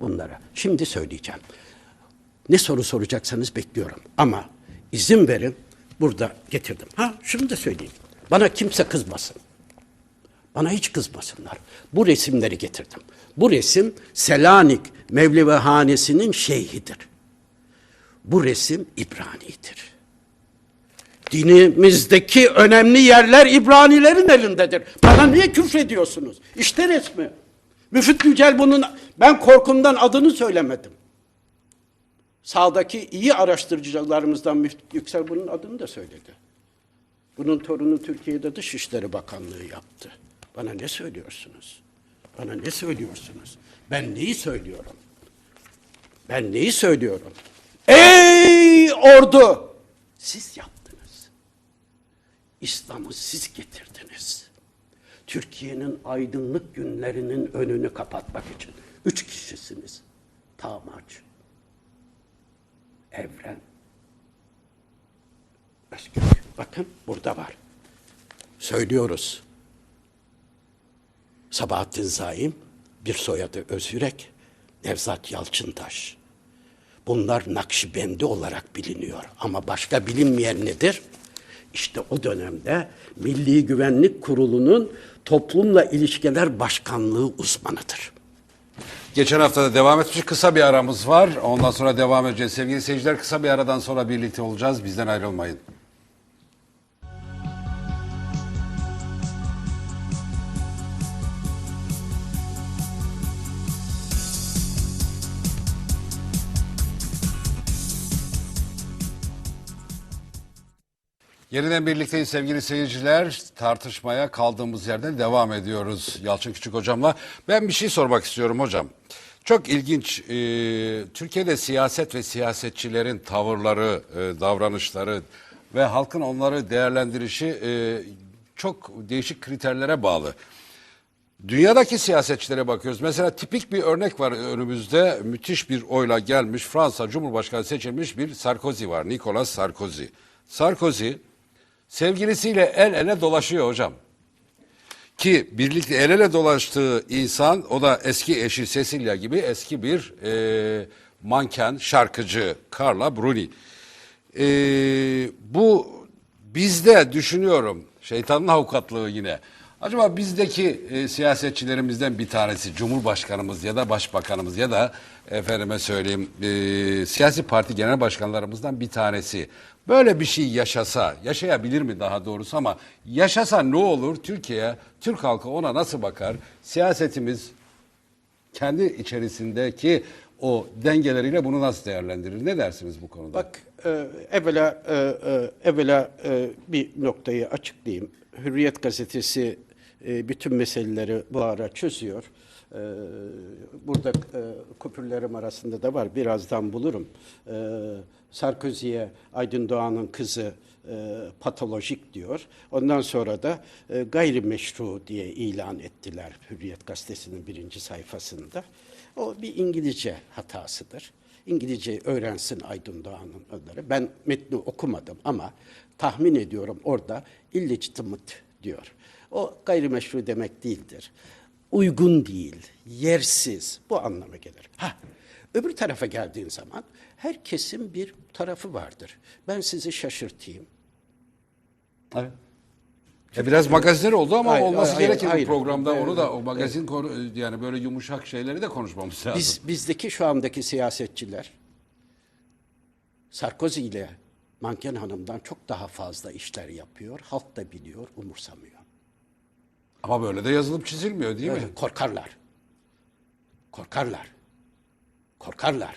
bunlara. Şimdi söyleyeceğim. Ne soru soracaksanız bekliyorum. Ama izin verin burada getirdim. Ha şunu da söyleyeyim. Bana kimse kızmasın. Bana hiç kızmasınlar. Bu resimleri getirdim. Bu resim Selanik Mevlevihanesi'nin şeyhidir. Bu resim İbrani'dir. Dinimizdeki önemli yerler İbranilerin elindedir. Bana niye küfrediyorsunuz? İşte resmi. Müfit Yücel bunun, ben korkumdan adını söylemedim. Sağdaki iyi araştırıcılarımızdan Müftü Yüksel bunun adını da söyledi. Bunun torunu Türkiye'de Dışişleri Bakanlığı yaptı. Bana ne söylüyorsunuz? Bana ne söylüyorsunuz? Ben neyi söylüyorum? Ben neyi söylüyorum? Ey ordu! Siz yaptınız. İslam'ı siz getirdiniz. Türkiye'nin aydınlık günlerinin önünü kapatmak için. Üç kişisiniz. Tamaç, Evren, Özgür. Bakın burada var. Söylüyoruz. Sabahattin Zaim, bir soyadı Özürek, Nevzat Yalçıntaş. Bunlar Nakşibendi olarak biliniyor. Ama başka bilinmeyen nedir? İşte o dönemde Milli Güvenlik Kurulu'nun toplumla ilişkiler başkanlığı uzmanıdır. Geçen hafta da devam etmiş kısa bir aramız var. Ondan sonra devam edeceğiz. Sevgili seyirciler kısa bir aradan sonra birlikte olacağız. Bizden ayrılmayın. Yeniden birlikteyiz sevgili seyirciler. Tartışmaya kaldığımız yerden devam ediyoruz Yalçın Küçük hocamla. Ben bir şey sormak istiyorum hocam. Çok ilginç. e, Türkiye'de siyaset ve siyasetçilerin tavırları, e, davranışları ve halkın onları değerlendirişi e, çok değişik kriterlere bağlı. Dünyadaki siyasetçilere bakıyoruz. Mesela tipik bir örnek var önümüzde. Müthiş bir oyla gelmiş Fransa Cumhurbaşkanı seçilmiş bir Sarkozy var. Nicolas Sarkozy. Sarkozy sevgilisiyle el ele dolaşıyor hocam. Ki birlikte el ele dolaştığı insan o da eski eşi Cecilia gibi eski bir e, manken, şarkıcı Carla Bruni. E, bu bizde düşünüyorum şeytanın avukatlığı yine. Acaba bizdeki e, siyasetçilerimizden bir tanesi Cumhurbaşkanımız ya da Başbakanımız ya da efendime söyleyeyim e, siyasi parti genel başkanlarımızdan bir tanesi böyle bir şey yaşasa, yaşayabilir mi daha doğrusu ama yaşasa ne olur Türkiye, Türk halkı ona nasıl bakar? Siyasetimiz kendi içerisindeki o dengeleriyle bunu nasıl değerlendirir? Ne dersiniz bu konuda? Bak e, evvela, e, e, evvela e, bir noktayı açıklayayım. Hürriyet gazetesi e, bütün meseleleri bu ara çözüyor. E, burada e, kupürlerim arasında da var. Birazdan bulurum. E, Sarkozy'ye Aydın Doğan'ın kızı e, patolojik diyor. Ondan sonra da e, gayrimeşru diye ilan ettiler Hürriyet gazetesinin birinci sayfasında. O bir İngilizce hatasıdır. İngilizce öğrensin Aydın Doğan'ın onları. Ben metni okumadım ama tahmin ediyorum orada illegitimate diyor. O gayrimeşru demek değildir. Uygun değil, yersiz bu anlama gelir. Ha, öbür tarafa geldiğin zaman herkesin bir tarafı vardır. Ben sizi şaşırtayım. Evet. E biraz magazinler oldu ama Hayır, olması hayır, gerekir hayır. bu programda. Evet, Onu da o magazin konu yani böyle yumuşak şeyleri de konuşmamız lazım. Biz bizdeki şu andaki siyasetçiler Sarkozy ile Manken Hanım'dan çok daha fazla işler yapıyor. Halk da biliyor, umursamıyor. Ama böyle de yazılıp çizilmiyor değil mi? Evet, korkarlar. Korkarlar. Korkarlar.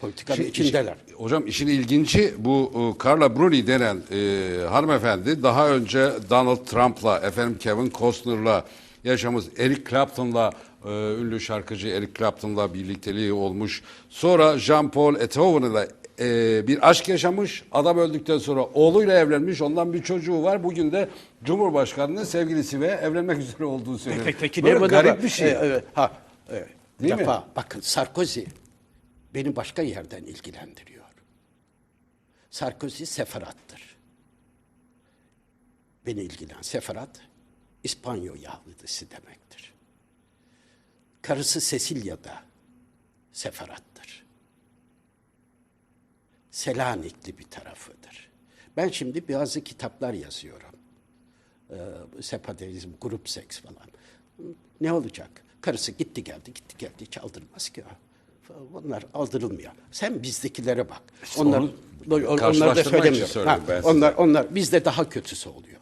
Politikanın Şey- içindeler. iş- hocam işin ilginci bu e, Carla Bruni denen e, hanımefendi daha önce Donald Trump'la efendim Kevin Costner'la yaşamış Eric Clapton'la e, ünlü şarkıcı Eric Clapton'la birlikteliği olmuş. Sonra Jean-Paul Etoven'la e, bir aşk yaşamış. Adam öldükten sonra oğluyla evlenmiş. Ondan bir çocuğu var. Bugün de Cumhurbaşkanı'nın sevgilisi ve evlenmek üzere olduğu söyleniyor. Peki, peki Böyle ne bu da- garip bir şey. E, evet, ha. Bir Değil mi? defa bakın Sarkozy beni başka yerden ilgilendiriyor. Sarkozy seferattır. Beni ilgilen seferat İspanyol Yahudisi demektir. Karısı Cecilia da Seferat'tır. Selanikli bir tarafıdır. Ben şimdi bazı kitaplar yazıyorum. Ee, separatizm, grup seks falan. Ne olacak? Karısı gitti geldi, gitti geldi. Hiç aldırmaz ki. Onlar aldırılmıyor. Sen bizdekilere bak. onlar, onlar da ben size. onlar, onlar bizde daha kötüsü oluyor.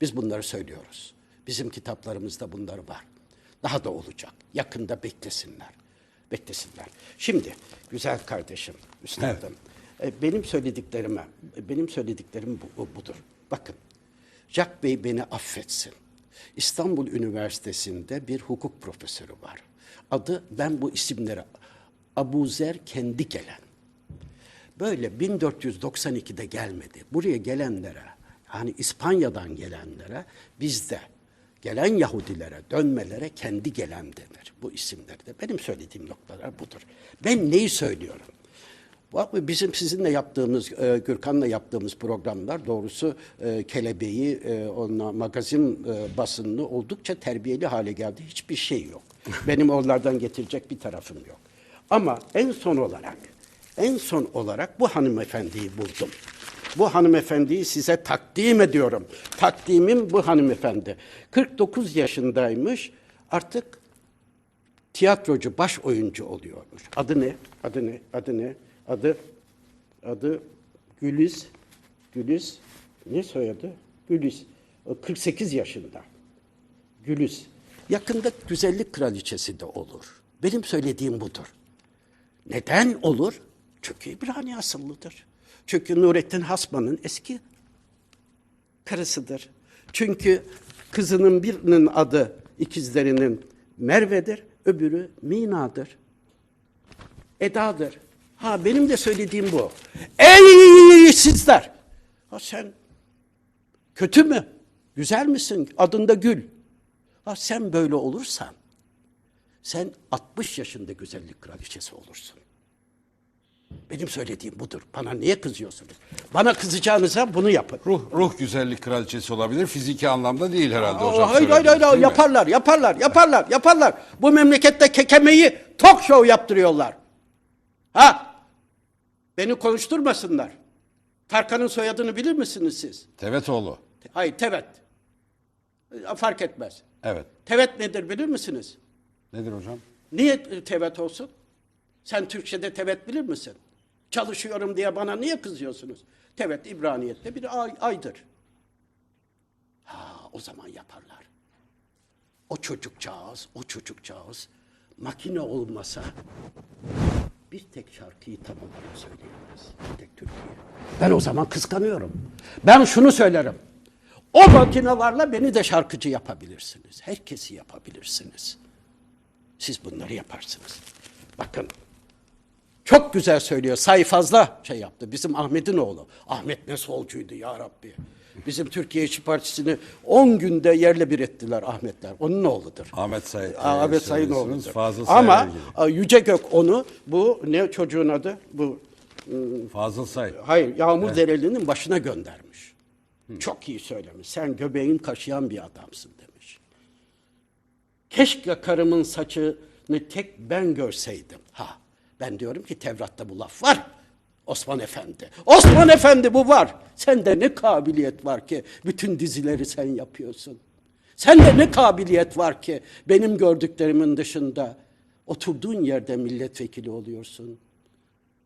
Biz bunları söylüyoruz. Bizim kitaplarımızda bunlar var. Daha da olacak. Yakında beklesinler. Beklesinler. Şimdi güzel kardeşim, üstadım. e, Benim söylediklerime, benim söylediklerim bu, bu- budur. Bakın, Jack Bey beni affetsin. İstanbul Üniversitesi'nde bir hukuk profesörü var. Adı, ben bu isimleri, Abuzer Kendi Gelen. Böyle 1492'de gelmedi. Buraya gelenlere, hani İspanya'dan gelenlere, bizde gelen Yahudilere, dönmelere kendi gelen denir. Bu isimlerde. Benim söylediğim noktalar budur. Ben neyi söylüyorum? Bak Bizim sizinle yaptığımız, e, Gürkan'la yaptığımız programlar doğrusu e, kelebeği, e, onunla magazin e, basınını oldukça terbiyeli hale geldi. Hiçbir şey yok. Benim onlardan getirecek bir tarafım yok. Ama en son olarak, en son olarak bu hanımefendiyi buldum. Bu hanımefendiyi size takdim ediyorum. Takdimim bu hanımefendi. 49 yaşındaymış. Artık tiyatrocu, baş oyuncu oluyormuş. Adı ne? Adı ne? Adı ne? Adı adı Güliz. Güliz ne soyadı? Güliz. O 48 yaşında. Güliz. Yakında güzellik kraliçesi de olur. Benim söylediğim budur. Neden olur? Çünkü İbrani asıllıdır. Çünkü Nurettin Hasman'ın eski karısıdır. Çünkü kızının birinin adı ikizlerinin Merve'dir, öbürü Mina'dır. Eda'dır. Ha benim de söylediğim bu. Ey sizler! Ha sen kötü mü? Güzel misin? Adında Gül. Ha sen böyle olursan sen 60 yaşında güzellik kraliçesi olursun. Benim söylediğim budur. Bana niye kızıyorsunuz? Bana kızacağınıza bunu yapın. Ruh, ruh güzellik kraliçesi olabilir. Fiziki anlamda değil herhalde Aa, hocam. hayır hayır hayır mi? yaparlar yaparlar yaparlar yaparlar. Bu memlekette kekemeyi talk show yaptırıyorlar. Ha? Beni konuşturmasınlar. Tarkan'ın soyadını bilir misiniz siz? Tevetoğlu. Hayır Tevet. E, Fark etmez. Evet. Tevet nedir bilir misiniz? Nedir hocam? Niye e, tevet olsun? Sen Türkçe'de tevet bilir misin? Çalışıyorum diye bana niye kızıyorsunuz? Tevet İbraniyet'te bir ay, aydır. Ha o zaman yaparlar. O çocukcağız, o çocukcağız makine olmasa bir tek şarkıyı tam olarak söyleyemez. Bir tek Türkiye. Ben o zaman kıskanıyorum. Ben şunu söylerim. O makinelerle beni de şarkıcı yapabilirsiniz. Herkesi yapabilirsiniz. Siz bunları yaparsınız. Bakın çok güzel söylüyor. Say fazla şey yaptı. Bizim Ahmet'in oğlu. Ahmet ne solcuydu ya Rabbi. Bizim Türkiye İşçi Partisi'ni 10 günde yerle bir ettiler Ahmetler. Onun oğludur. Ahmet Say. Ahmet Sayın söylüyorsunuz. oğludur. Fazıl Ama a, Yüce Gök onu bu ne çocuğun adı? Bu Fazıl Say. hayır Yağmur Dereli'nin başına göndermiş. Çok iyi söylemiş. Sen göbeğin kaşıyan bir adamsın demiş. Keşke karımın saçını tek ben görseydim. Ha, ben diyorum ki Tevrat'ta bu laf var. Osman Efendi. Osman Efendi bu var. Sende ne kabiliyet var ki bütün dizileri sen yapıyorsun. Sende ne kabiliyet var ki benim gördüklerimin dışında oturduğun yerde milletvekili oluyorsun.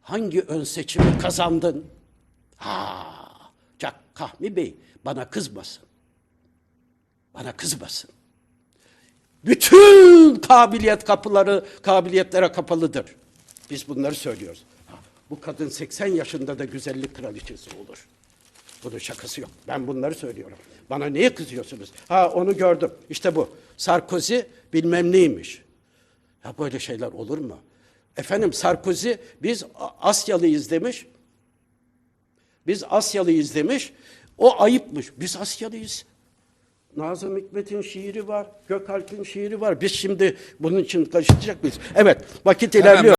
Hangi ön seçimi kazandın? Ha, Cak Kahmi Bey bana kızmasın. Bana kızmasın. Bütün kabiliyet kapıları kabiliyetlere kapalıdır. Biz bunları söylüyoruz. Bu kadın 80 yaşında da güzellik kraliçesi olur. Bunun şakası yok. Ben bunları söylüyorum. Bana niye kızıyorsunuz? Ha onu gördüm. İşte bu. Sarkozy bilmem neymiş. Ya böyle şeyler olur mu? Efendim Sarkozy biz Asyalıyız demiş. Biz Asyalıyız demiş. O ayıpmış. Biz Asyalıyız. Nazım Hikmet'in şiiri var, Gökalp'in şiiri var. Biz şimdi bunun için karıştıracak mıyız? Evet, vakit ilerliyor.